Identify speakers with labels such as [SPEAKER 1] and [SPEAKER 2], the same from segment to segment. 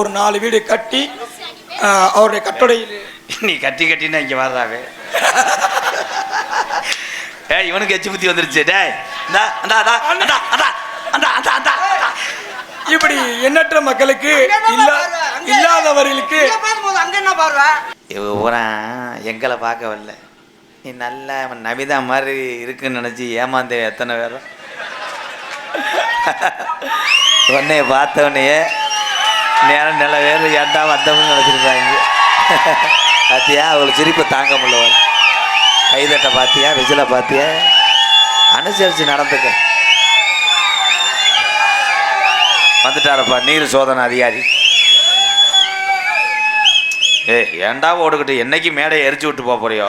[SPEAKER 1] ஒரு நாலு வீடு கட்டி அவருடைய கட்டளையில்
[SPEAKER 2] நீ கட்டி கட்டினா இங்க வர்றாவே ஏய் இவனுக்கு எச்சு புத்தி வந்துருச்சு. அந்தா
[SPEAKER 1] இப்படி எண்ணற்ற மக்களுக்கு இல்லா இல்லாதவர்களுக்கு
[SPEAKER 2] ஊரான் எங்களை பார்க்க வரல. நீ நல்லா அவன் நமிதா மாதிரி இருக்குன்னு நினச்சி ஏமாந்தே எத்தனை பேரும். உன்னைய பார்த்தவனையே நேரம் நில வேறு ஏன்டா வந்தவங்க நினச்சிருக்காங்க. பார்த்தியா அவளுக்கு சிரிப்பு தாங்க முடியல கைதட்டை பார்த்தியா விசிலை பார்த்தியா அனுசரித்து நடந்துக்க. வந்துட்டாரப்பா நீர் சோதனை அதிகாரி. ஏய் ஏன்டா ஓடுக்கிட்டு என்னைக்கு மேடையை எரிச்சு விட்டு போக போறியோ?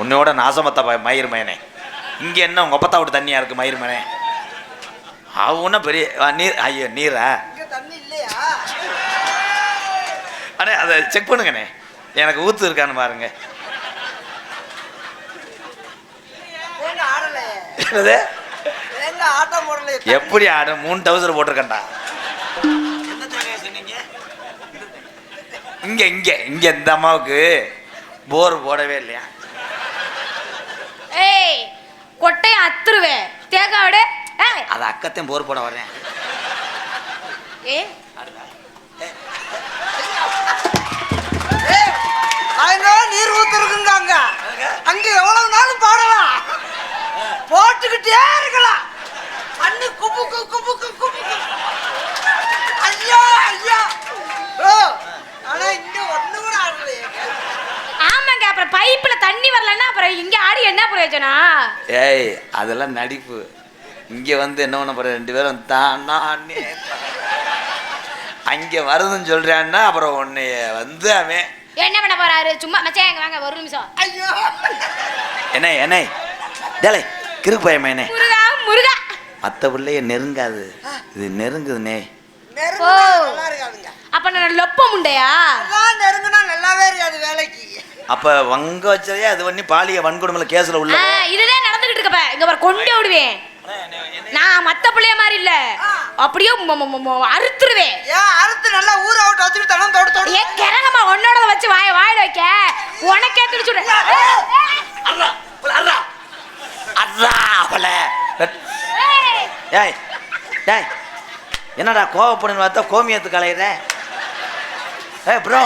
[SPEAKER 2] உன்னையோட நாசமத்த மயிர் மயனே இங்கே என்ன உங்கள் அப்பத்தா விட்டு தண்ணியாக இருக்கு மயிர் மயனே அவனா பெரிய ஆ, நீர் ஐயோ நீரா
[SPEAKER 3] இங்க தண்ணி இல்லையா
[SPEAKER 2] அண்ணே அதை செக் பண்ணுங்கண்ணே. எனக்கு ஊத்து இருக்கான்னு பாருங்க. என்னது? எப்படி ஆடும் மூணு டவுசர் போட்டிருக்கேன்டா. இங்க இங்க இங்க இந்த அம்மாவுக்கு போர் போடவே இல்லையா?
[SPEAKER 4] ஏய் கொட்டையை அத்துருவேன் தேங்காய் விட. ஏய்.
[SPEAKER 2] அது அக்கத்தையும் போர் போட வரேன்.
[SPEAKER 4] ஏ?
[SPEAKER 3] போட்டுக்கிட்டே இருக்கலாம். அண்ணி குபுக்கு குபுக்கு குபுக்கு ஐயோ ஐயோ. ஓ ஆனா இங்க ஒண்ணு கூட ஆடலையே
[SPEAKER 4] ஆமாங்க அப்புறம் பைப்புல தண்ணி வரலன்னா அப்புறம் இங்க ஆடி என்ன பிரயோஜனம்?
[SPEAKER 2] ஏய் அதெல்லாம் நடிப்பு. இங்கே வந்து என்ன பண்ண போற? ரெண்டு பேரும் தான் நானே அங்கே வருதுன்னு சொல்கிறான்னா அப்புறம் உன்னைய வந்து அவன்
[SPEAKER 4] என்ன பண்ண போறாரு? சும்மா மச்சான் எங்க வாங்க ஒரு நிமிஷம்.
[SPEAKER 3] ஐயோ.
[SPEAKER 2] என்ன என்ன. டேலே கிறுக்கு பயமா என்ன?
[SPEAKER 4] முருகா முருகா.
[SPEAKER 2] மற்ற பிள்ளைய நெருங்காது. இது நெருங்குதுனே.
[SPEAKER 4] அப்ப நான் லொப்ப முண்டையா?
[SPEAKER 3] நெருங்குனா நல்லாவே இருக்காது வேலைக்கு.
[SPEAKER 2] அப்போ வங்க வச்சதே அது பண்ணி பாலிய வன்கொடுமையில் கேஸில் உள்ள
[SPEAKER 4] இதுதான் நடந்துகிட்டு இருக்கப்ப. இங்க பாரு கொண்டு விடுவேன் நான் மத்த பிள்ளைய மாதிரி இல்ல. அப்படியே அறுத்துருவேன்.
[SPEAKER 3] ஏன் அறுத்து நல்லா ஊற விட்டு வச்சுட்டு தனம் தொடு தொடு?
[SPEAKER 4] ஏன் கிரகமா உன்னோட வச்சு வாய வாயில வைக்க? உனக்கே திணிச்சுடு
[SPEAKER 2] அர்ரா அவளை ஏய் டேய் என்னடா கோவப்படுன்னு பார்த்தா கோமியத்து கலையிற? ஏய் ப்ரோ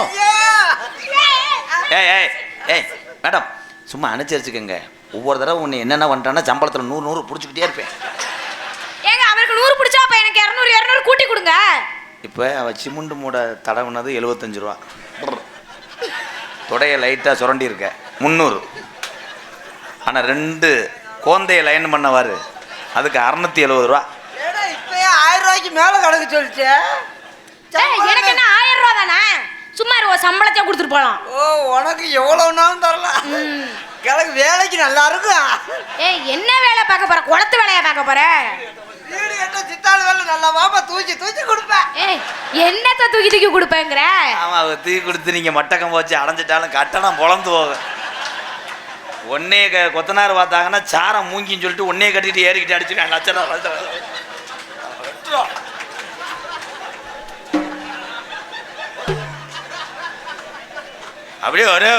[SPEAKER 2] ஏய் ஏய் ஏய் மேடம் சும்மா அனுசரிச்சுக்கோங்க ஒவ்வொரு தடவை உன்னை என்னென்ன பண்ணுறான்னா சம்பளத்தில் நூறு நூறு பிடிச்சிக்கிட்டே இருப்பேன்.
[SPEAKER 4] ஏங்க அவருக்கு நூறு பிடிச்சா அப்ப எனக்கு இரநூறு இரநூறு கூட்டி கொடுங்க.
[SPEAKER 2] இப்போ அவள் சிமுண்டு மூட தடவுனது எழுபத்தஞ்சு ரூபா. தொடையை லைட்டாக சுரண்டி இருக்க முந்நூறு. ஆனால் ரெண்டு கோந்தையை லைன் பண்ணவாரு. அதுக்கு அறநூற்றி எழுபது ரூபா.
[SPEAKER 3] ஏடா இப்பயே ஆயிரம் ரூபாய்க்கு மேல கணக்கு சொல்லிச்சு?
[SPEAKER 4] ஏய், எனக்கு என்ன ஆயிரம் ரூபா தானே? சும்மா ஒரு சம்பளத்தையே கொடுத்துட்டு போலாம்.
[SPEAKER 3] ஓ உனக்கு எவ்வளவு நாளும் தரலாம் கிழக்கு வேலைக்கு நல்லா இருக்கும்
[SPEAKER 4] ஏய் என்ன வேலை பார்க்க போற? குளத்து வேலையா பார்க்க போற?
[SPEAKER 3] வீடு கட்ட சித்தாள் வேலை நல்லா வாப்பா தூக்கி தூக்கி கொடுப்பேன்.
[SPEAKER 4] ஏய் என்னத்த தூக்கி தூக்கி கொடுப்பேங்கிற?
[SPEAKER 2] ஆமாம் தூக்கி கொடுத்து நீங்கள் மட்டக்கம் வச்சு அடைஞ்சிட்டாலும் கட்டணம் பொழந்து போகும். ஒன்னே க கொத்தனார் பார்த்தாங்கன்னா சாரம் மூங்கின்னு சொல்லிட்டு ஒன்னே கட்டிட்டு ஏறிக்கிட்டு அடிச்சுட்டு லட்சம் அப்படியே ஒரே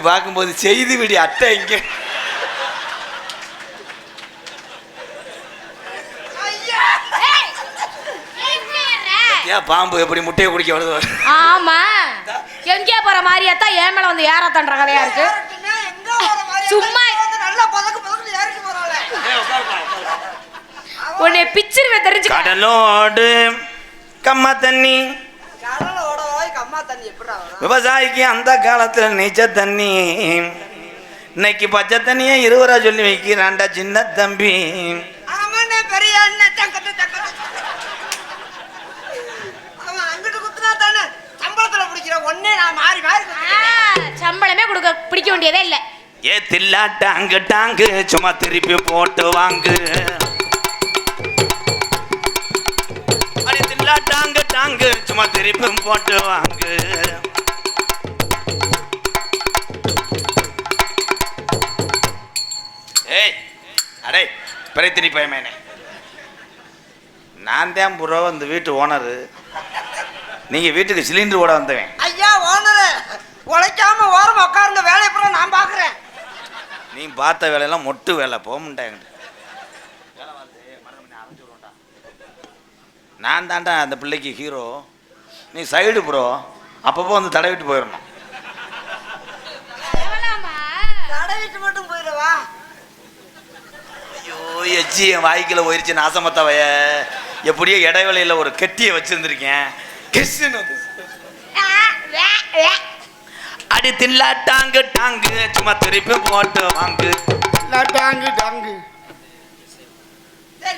[SPEAKER 2] அப்படி பார்க்கும்போது செய்தி விடி அட்டை இங்கே.
[SPEAKER 4] எங்க?
[SPEAKER 2] ஏன் பாம்பு எப்படி முட்டையை குடிக்க வருது
[SPEAKER 4] ஆமா. எங்கேயோ போற மாதிரியாத்தான் ஏன் மேல வந்து ஏறாத்தன்ற கதையா இருக்கு.
[SPEAKER 3] யாருக்குன்னா எங்க வர மாதிரி
[SPEAKER 4] சும்மா-
[SPEAKER 3] நல்லா பதக்கு பதக்கு போறாளே.
[SPEAKER 4] உன்னை பிச்சிருவேன் தெரிஞ்சுக்க.
[SPEAKER 2] கடலோடு கம்மா தண்ணி விவசாயிக்கு அந்த காலத்தில் நீச்ச தண்ணி. இன்னைக்கு பச்சை தண்ணியே இருவரா சொல்லி வைக்கிறான்டா சின்ன தம்பி.
[SPEAKER 3] சம்பளமே கொடுக்க
[SPEAKER 4] பிடிக்க வேண்டியதே இல்லை.
[SPEAKER 2] ஏ தில்லா டாங்கு டாங்கு சும்மா திருப்பி போட்டு வாங்கு. தில்லா டாங்கு டாங்கு சும்மா திருப்பி போட்டு வாங்கு. பிறைத்திரி பயமேனே நான் தான் ப்ரோ இந்த வீட்டு ஓனரு நீங்கள் வீட்டுக்கு சிலிண்டர் ஓட வந்தவன்.
[SPEAKER 3] ஐயா ஓனரு உழைக்காம ஓரமா உட்காருங்க வேலையை பூரா நான் பாக்குறேன்
[SPEAKER 2] நீ பார்த்த வேலையெல்லாம் மொட்டு வேலை போக மாட்டேன் நான் தாண்டா அந்த பிள்ளைக்கு ஹீரோ நீ சைடு ப்ரோ அப்பப்போ வந்து தடவிட்டு போயிடணும்.
[SPEAKER 3] தடவிட்டு மட்டும் போயிடுவா
[SPEAKER 2] ஐயோ எச்சி என் வாய்க்கில் போயிருச்சு நாசமத்த வய எப்படியோ இடைவேளையில் ஒரு கெட்டியை வச்சுருந்துருக்கேன். வந்து அடி தில்லா டாங்கு டாங்கு சும்மா திருப்பி போட்டு வாங்கு.
[SPEAKER 1] டாங்கு. டாங்கு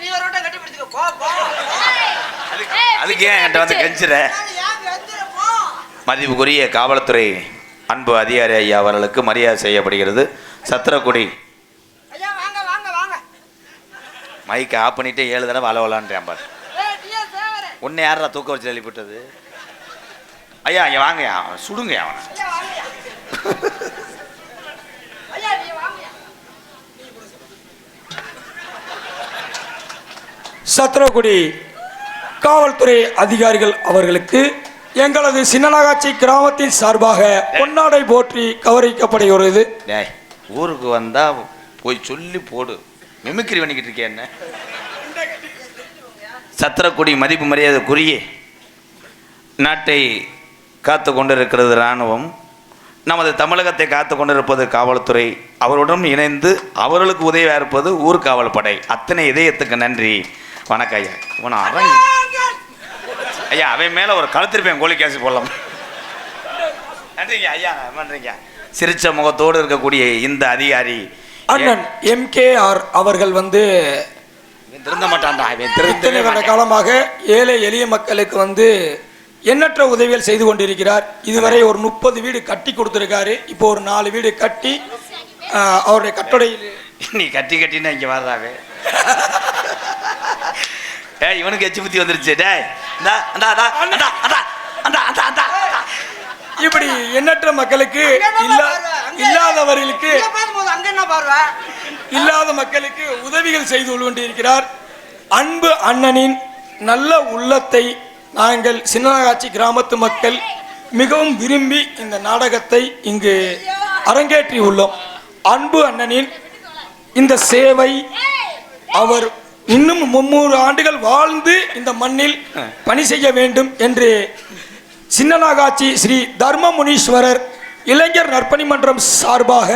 [SPEAKER 3] நீ ஒரு கட்டி பிடிச்சுக்கோ
[SPEAKER 2] அதுக்கு ஏன் என்கிட்ட வந்து கெஞ்சுற? மதிப்புக்குரிய காவல்துறை அன்பு அதிகாரி ஐயா அவர்களுக்கு மரியாதை செய்யப்படுகிறது. சத்திரக்குடி
[SPEAKER 3] ஐயா வாங்க வாங்க வாங்க
[SPEAKER 2] மைக்கை ஆஃப் பண்ணிட்டு ஏழு தடவை அளவலான்றேன் பாரு. உன்னை யாரா தூக்க வச்சு தள்ளிவிட்டது ஐயா இங்கே வாங்கய்யா. அவன் சுடுங்க அவனை.
[SPEAKER 1] சத்திரக்குடி காவல்துறை அதிகாரிகள் அவர்களுக்கு எங்களது சின்னநாகாச்சி கிராமத்தின் சார்பாக பொன்னாடை போற்றி கௌரவிக்கப்படுகிறது
[SPEAKER 2] ஊருக்கு வந்தா போய் சொல்லி போடு. மிமிக்ரி பண்ணிக்கிட்டு இருக்கேன் என்ன? சத்திரக்குடி மதிப்பு மரியாதைக்குரிய நாட்டை காத்து கொண்டிருக்கிறது இராணுவம். நமது தமிழகத்தை காத்து கொண்டிருப்பது காவல்துறை. அவருடன் இணைந்து அவர்களுக்கு உதவியாக இருப்பது ஊர்காவல் படை அத்தனை இதயத்துக்கு நன்றி. வணக்கம் ஐயா. இவனை அரங்க ஐயா அவன் மேலே ஒரு கழுத்திருப்பேன் கோழி கேசி போடலாம். நன்றிங்க ஐயா நன்றிங்க. சிரிச்ச முகத்தோடு இருக்கக்கூடிய இந்த அதிகாரி
[SPEAKER 1] அண்ணன் எம்கேஆர் அவர்கள் வந்து
[SPEAKER 2] திருந்த மாட்டான்டா
[SPEAKER 1] இத்தனை வருட. காலமாக ஏழை எளிய மக்களுக்கு வந்து எண்ணற்ற உதவிகள் செய்து கொண்டிருக்கிறார். இதுவரை ஒரு முப்பது வீடு கட்டி கொடுத்திருக்காரு. இப்போ ஒரு நாலு வீடு கட்டி அவருடைய கட்டுடையில்
[SPEAKER 2] நீ கட்டி கட்டினா இங்க வர்றாவே ஏய் இவனுக்கு எச்சு புத்தி வந்துருச்சு. டேய் இந்தா அந்தா அந்தா அந்தா அந்தா அந்தா அந்தா அந்தா
[SPEAKER 1] இப்படி எண்ணற்ற மக்களுக்கு இல்லாதவர்களுக்கு
[SPEAKER 3] இங்க பேசும்போது அங்க என்ன பார்வை?
[SPEAKER 1] இல்லாத மக்களுக்கு உதவிகள் செய்து கொண்டிருக்கிறார் அன்பு அண்ணனின் நல்ல உள்ளத்தை நாங்கள் சின்னநாகாட்சி கிராமத்து மக்கள் மிகவும் விரும்பி இந்த நாடகத்தை இங்கு அரங்கேற்றி உள்ளோம். அன்பு அண்ணனின் இந்த சேவை அவர் இன்னும் முன்னூறு ஆண்டுகள் வாழ்ந்து இந்த மண்ணில் பணி செய்ய வேண்டும் என்று சின்னநாகாட்சி ஸ்ரீ தர்ம முனீஸ்வரர் இளைஞர் நற்பணி மன்றம் சார்பாக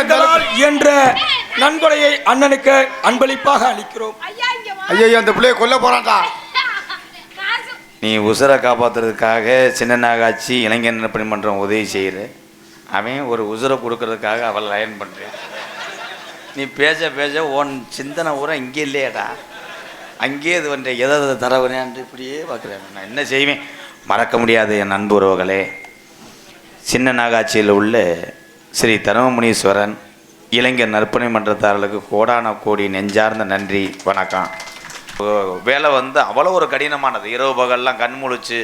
[SPEAKER 1] எங்களால் இயன்ற நன்கொடையை அண்ணனுக்கு அன்பளிப்பாக அளிக்கிறோம்.
[SPEAKER 4] ஐயா
[SPEAKER 5] அந்த பிள்ளைய கொல்ல போறான்டா.
[SPEAKER 2] நீ உசுரை காப்பாத்துறதுக்காக சின்ன நாகாட்சி இளைஞர் நற்பணி மன்றம் உதவி செய்யுது அவன் ஒரு உசுரை கொடுக்கறதுக்காக அவள் லயன் பண்ணுறேன் நீ பேச பேச உன் சிந்தனை பூரா இங்கே இல்லையாடா. அங்கேயே இது பண்ணுற எதை எதை தரவனேன்ட்டு இப்படியே பார்க்குறேன். நான் என்ன செய்வேன்? மறக்க முடியாது என் அன்பு உறவுகளே சின்ன நாகாட்சியில் உள்ள ஸ்ரீ தர்மமுனீஸ்வரன் இளைஞர் நற்பணி மன்றத்தாரர்களுக்கு கோடான கோடி நெஞ்சார்ந்த நன்றி வணக்கம். இப்போ வேலை வந்து அவ்வளோ ஒரு கடினமானது. இரவு பகல்லாம் கண் முழிச்சு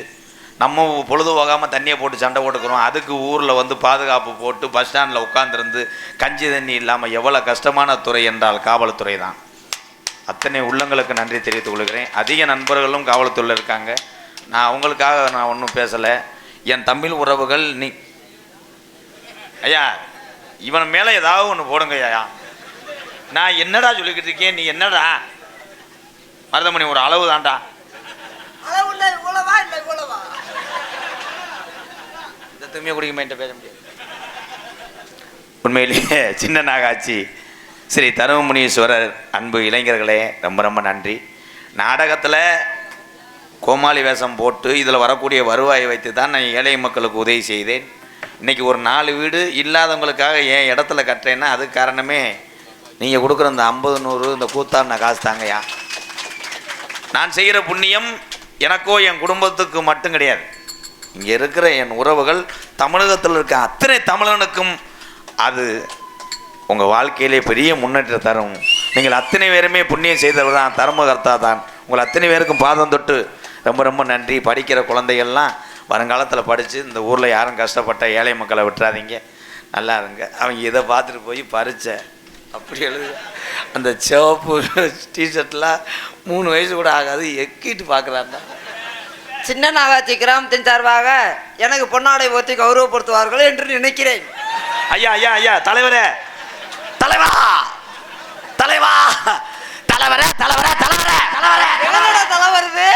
[SPEAKER 2] நம்ம பொழுது போகாமல் தண்ணியை போட்டு சண்டை போட்டுக்கிறோம். அதுக்கு ஊரில் வந்து பாதுகாப்பு போட்டு பஸ் ஸ்டாண்டில் உட்காந்துருந்து கஞ்சி தண்ணி இல்லாமல் எவ்வளோ கஷ்டமான துறை என்றால் காவல்துறை தான். அத்தனை உள்ளங்களுக்கு நன்றி தெரிவித்துக் கொள்கிறேன். அதிக நண்பர்களும் காவல்துறையில் இருக்காங்க. நான் அவங்களுக்காக நான் ஒன்றும் பேசலை. என் தமிழ் உறவுகள் நீ ஐயா இவன் மேலே ஏதாவது ஒன்று போடுங்க ஐயா. நான் என்னடா சொல்லிக்கிட்டு இருக்கேன்? நீ என்னடா? மருதமணி ஒரு அளவு
[SPEAKER 3] இவ்வளவா
[SPEAKER 2] இந்த தும்மிய குடிக்க பேச முடியாது. உண்மையிலேயே சின்ன நாகாச்சி ஸ்ரீ தருமமுனீஸ்வரர் அன்பு இளைஞர்களே ரொம்ப ரொம்ப நன்றி. நாடகத்தில் கோமாளி வேஷம் போட்டு இதில் வரக்கூடிய வருவாயை வைத்து தான் நான் ஏழை மக்களுக்கு உதவி செய்தேன். இன்னைக்கு ஒரு நாலு வீடு இல்லாதவங்களுக்காக என் இடத்துல கட்டுறேன்னா அதுக்கு காரணமே நீங்கள் கொடுக்குற இந்த ஐம்பது நூறு இந்த கூத்தாடின காசு தாங்கய்யா. நான் செய்கிற புண்ணியம் எனக்கோ என் குடும்பத்துக்கு மட்டும் கிடையாது. இங்கே இருக்கிற என் உறவுகள் தமிழகத்தில் இருக்க அத்தனை தமிழனுக்கும் அது உங்கள் வாழ்க்கையிலே பெரிய முன்னேற்றம் தரும். நீங்கள் அத்தனை பேருமே புண்ணியம் செய்தவர் தான் தர்மகர்த்தா தான். உங்கள் அத்தனை பேருக்கும் பாதம் தொட்டு ரொம்ப ரொம்ப நன்றி. படிக்கிற குழந்தைகள்லாம் வருங்காலத்தில் படித்து இந்த ஊரில் யாரும் கஷ்டப்பட்ட ஏழை மக்களை விட்டுறாதீங்க. நல்லா இருங்க. அவங்க இதை பார்த்துட்டு போய் பறிச்ச அப்படி எழுது. அந்த சிவப்பு டிஷர்ட்லாம் மூணு வயசு கூட ஆகாது. எக்கிட்டு பார்க்குறாருந்தா
[SPEAKER 3] சின்ன கிராமத்தின் சார்பாக எனக்கு பொன்னாடை ஒத்தி கௌரவப்படுத்துவார்கள் என்று நினைக்கிறேன்.
[SPEAKER 2] ஐயா ஐயா ஐயா தலைவரே. தலைவா தலைவா தலைவரே தலைவரே தலைவரே தலைவரே
[SPEAKER 3] என்னடா தலை வருது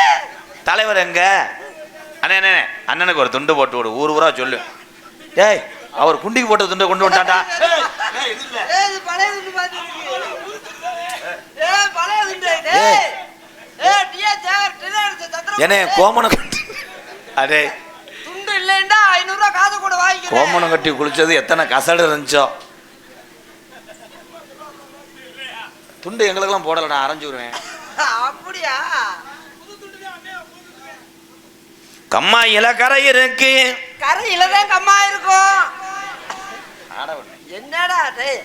[SPEAKER 2] தலைவர் எங்க அண்ணே அண்ணே அண்ணனுக்கு ஒரு துண்டு போட்டு விடு ஊர் ஊரா சொல்லு டேய் அவர் குண்டிக்கு போட்ட துண்டை கொண்டு வந்துட்டான்டா
[SPEAKER 3] ஏய், இது பழைய துண்டு மாதிரி இருக்கு. ஏய், பழைய துண்டு. டேய். ஏய், டிஏ சேகர், டிலே எடுத்து தந்துரு.
[SPEAKER 2] ஏனே கோமணம் கட்டி அடே
[SPEAKER 3] துண்டு இல்லைண்டா ஐநூறு ரூபாய் காசு கூட வாங்கிக்கிறேன்
[SPEAKER 2] கோமணம் கட்டி குளிச்சது எத்தனை கசடு இருந்துச்சோ துண்டு எங்களுக்கெல்லாம் போடலடா அரைஞ்சு விடுவேன்
[SPEAKER 3] அப்படியா
[SPEAKER 2] கம்மா இலக்கரை இருக்கு.
[SPEAKER 3] கரையில தான் கம்மா இருக்கும். என்னடா டேய்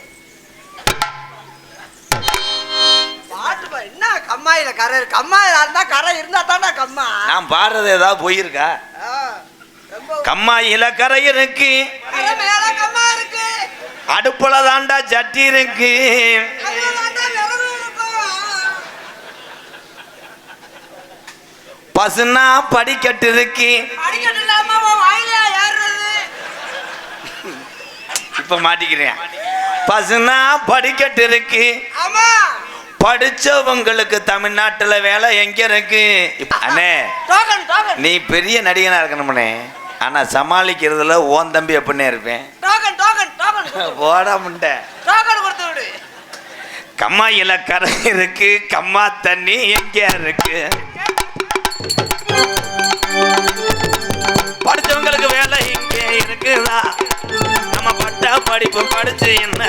[SPEAKER 3] பாட்டு என்ன கம்மாயில கரை இருக்கு? கம்மாயில இருந்தா கரை இருந்தா தானே கம்மா.
[SPEAKER 2] நான் பாடுறது ஏதாவது போயிருக்கா?
[SPEAKER 3] ஆ, ரொம்ப
[SPEAKER 2] கம்மா இலக்கரை இருக்கு.
[SPEAKER 3] கரை மேல கம்மா இருக்கு.
[SPEAKER 2] அடுப்புல தாண்டா சட்டி இருக்கு
[SPEAKER 3] அதுல தாண்டா விறகு இருக்கும்
[SPEAKER 2] பசுனா படிக்கட்டு இருக்கு இப்ப மாட்டிக்கிறேன். பசுனா படிக்கட்டு இருக்கு
[SPEAKER 3] ஆமா.
[SPEAKER 2] படிச்சவங்களுக்கு தமிழ்நாட்டுல வேலை எங்க இருக்கு? அண்ணே நீ பெரிய நடிகனா இருக்கணும்னே. ஆனா சமாளிக்கிறதுல ஓன் தம்பி எப்படின்னே இருப்பேன்?
[SPEAKER 3] கொடுத்து விடு.
[SPEAKER 2] கம்மாயில கரை இருக்கு கம்மா தண்ணி எங்க இருக்கு? படிச்சவங்களுக்கு வேலை இங்கே இருக்குதா? நம்ம பட்ட படிப்பு படிச்சு என்ன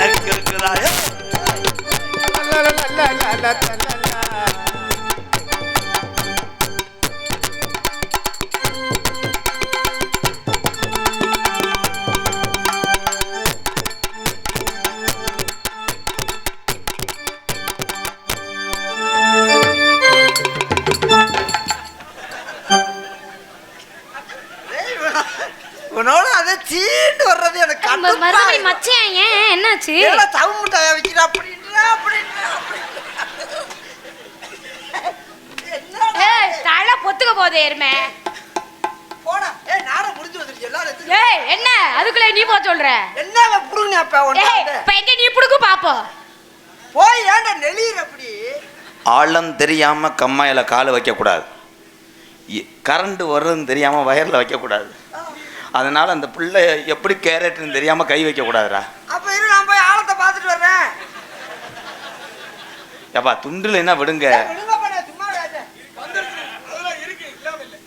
[SPEAKER 3] உன்னோட அதை சீண்டு வர்றது எனக்கு
[SPEAKER 4] மறுபடி. மச்சான் ஏன்? என்னாச்சு?
[SPEAKER 3] ஏடா தவு முட்டாயா வைக்கிறா அப்படின்றா அப்படின்றா
[SPEAKER 4] தலை பொத்துக்க போதே எருமை.
[SPEAKER 3] போடா. ஏய் நானும் முடிஞ்சு வந்துருச்சு எல்லாரும் எடுத்து-
[SPEAKER 4] ஏய் என்ன? அதுக்குள்ள நீ போ சொல்ற?
[SPEAKER 3] என்ன புடுங்க அப்ப
[SPEAKER 4] ஏய் இப்ப எங்க நீ புடுக்கு பாப்போம்
[SPEAKER 3] போய் ஏன்டா நெளியிற அப்படி?
[SPEAKER 2] ஆழம் தெரியாம கம்மாயில கால் வைக்கக்கூடாது. இ- கரண்ட் வருதுன்னு தெரியாம வயர்ல வைக்கக்கூடாது. அதனால அந்த பிள்ளை எப்படி கேரட்னு தெரியாம கை வைக்கக்கூடாதுடா
[SPEAKER 3] அப்ப இரு நான் போய் ஆழத்தை பார்த்துட்டு வர்றேன்.
[SPEAKER 2] ஏப்பா துண்டுல என்ன விடுங்க.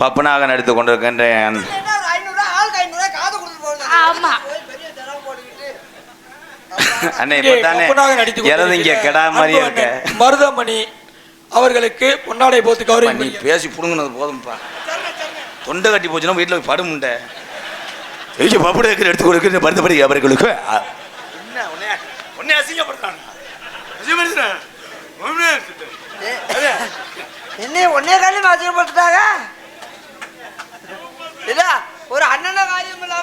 [SPEAKER 2] பப்புனாக எடுத்து கொண்டு இருக்கின்றேன்
[SPEAKER 3] என்ன ஒரு ஐநூறு ரூபா, ஆளுக்கு ஐநூறு ரூபா காது கொடுத்துட்டு போகுது.
[SPEAKER 4] ஆமா.
[SPEAKER 3] போய் பெரிய தரம் போட்டுக்கிட்டு.
[SPEAKER 2] அண்ணே இறதுங்க கெடா மாதிரியே இருக்க.
[SPEAKER 1] மருதமணி அவர்களுக்கு பொன்னாடை போத்து கௌரவம்
[SPEAKER 2] நீ பேசி புடுங்கினது போதும்ப்பா. தொண்டை கட்டி போச்சுன்னா வீட்டில் போய் படுமுண்ட. ஐயோ பப்பட இருக்கிற எடுத்து கொடுக்கிற வருத்தப்படுகிற அவர்களுக்கு என்ன உன்னைய உன்னைய அசிங்கப்படுத்தான்
[SPEAKER 3] என்ன ஒன்னே காலையும் அசிங்கப்படுத்துட்டாங்க? இல்ல ஒரு அண்ணன காரியம்